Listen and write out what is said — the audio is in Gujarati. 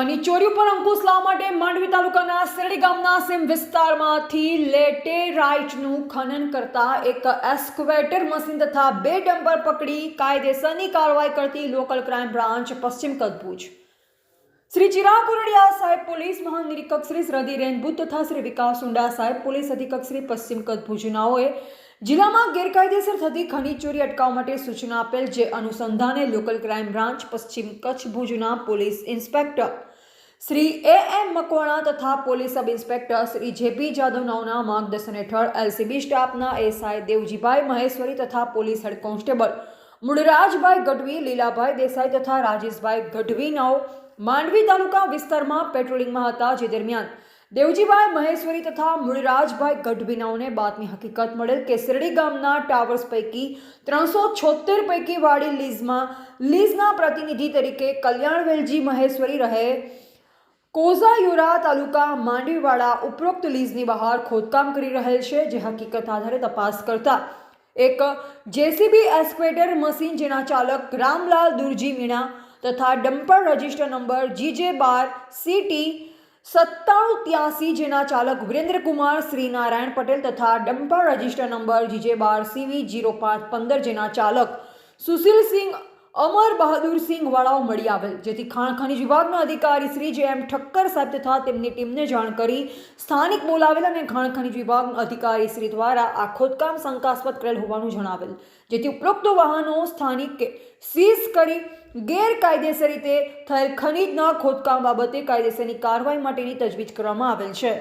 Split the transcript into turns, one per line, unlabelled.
ખનીજ ચોરી ઉપર અંકુશ લાવવા માટે માંડવી તાલુકાના શેરડી ગામના સેમ વિસ્તારમાંથી લેટેરાઇટનું ખનન કરતા એક એસ્કવેટર મશીન તથા બે ડમ્પર પકડી કાયદેસરની કાર્યવાહી કરતી લોકલ ક્રાઇમ બ્રાન્ચ પશ્ચિમ કદભુજ. શ્રી ચિરાગ ઉરડિયા સાહેબ પોલીસ મહાનિરીક્ષક શ્રી શ્રદ્ધિ રેનભૂત તથા શ્રી વિકાસ ઉંડા સાહેબ પોલીસ અધિક્ષક શ્રી પશ્ચિમ કદભુજનાઓએ જિલ્લામાં ગેરકાયદેસર થતી ખનીજ ચોરી અટકાવવા માટે સૂચના આપેલ જે અનુસંધાને લોકલ ક્રાઇમ બ્રાન્ચ પશ્ચિમ કચ્છ ભુજના police inspector Shri A M Makwana તથા police sub inspector Shri JP જાદવનાઓના માર્ગદર્શન હેઠળ એલસીબી સ્ટાફના એસઆઈ દેવજીભાઈ મહેશ્વરી તથા police head constable Mulrajbhai Gadhvi, Lilabhai Desai તથા રાજેશભાઈ ગઢવીનાઓ માંડવી તાલુકા વિસ્તારમાં પેટ્રોલિંગમાં હતા જે દરમિયાન દેવજીભાઈ મહેશ્વરી તથા મૂળરાજભાઈ ગઢવીનાઓને બાતમી હકીકત મળેલ કે શેરડી ગામના ટાવર્સ પૈકી ત્રણસો છોતેર પૈકી વાળી લીઝમાં, લીઝના પ્રતિનિધિ તરીકે કલ્યાણવેલજી મહેશ્વરી રહે કોઝાયુરા તાલુકા માંડવીવાડા ઉપરોક્ત લીઝની બહાર ખોદકામ કરી રહેલ છે, જે હકીકત આધારે તપાસ કરતા. એક જેસીબી એસ્ક્વેટર મશીન જેના ચાલક રામલાલ દુરજી મીણા તથા ડમ્પર રજિસ્ટર નંબર જીજે બાર સીટી સત્તાણું ત્યાસી જેના ચાલક વિરેન્દ્રકુમાર શ્રીનારાયણ પટેલ તથા ડમ્પર રજિસ્ટર નંબર જીજે બાર સીવી જીરો પાંચ પંદર જેના ચાલક સુશીલસિંહ અમર બહાદુરસિંહ વાળાઓ મળી આવેલ, જેથી ખાણ ખનીજ વિભાગના અધિકારી શ્રી જે એમ ઠક્કર સાહેબ તથા તેમની ટીમને જાણ કરી સ્થાનિક બોલાવેલ અને ખાણ ખનીજ વિભાગના અધિકારી શ્રી દ્વારા આ ખોદકામ શંકાસ્પદ કરેલ હોવાનું જણાવેલ. જેથી ઉપરોક્ત વાહનો સ્થાનિક સીઝ કરી ગેરકાયદેસર રીતે થયેલ ખનીજના ખોદકામ બાબતે કાયદેસરની કાર્યવાહી માટેની તજવીજ કરવામાં આવેલ છે.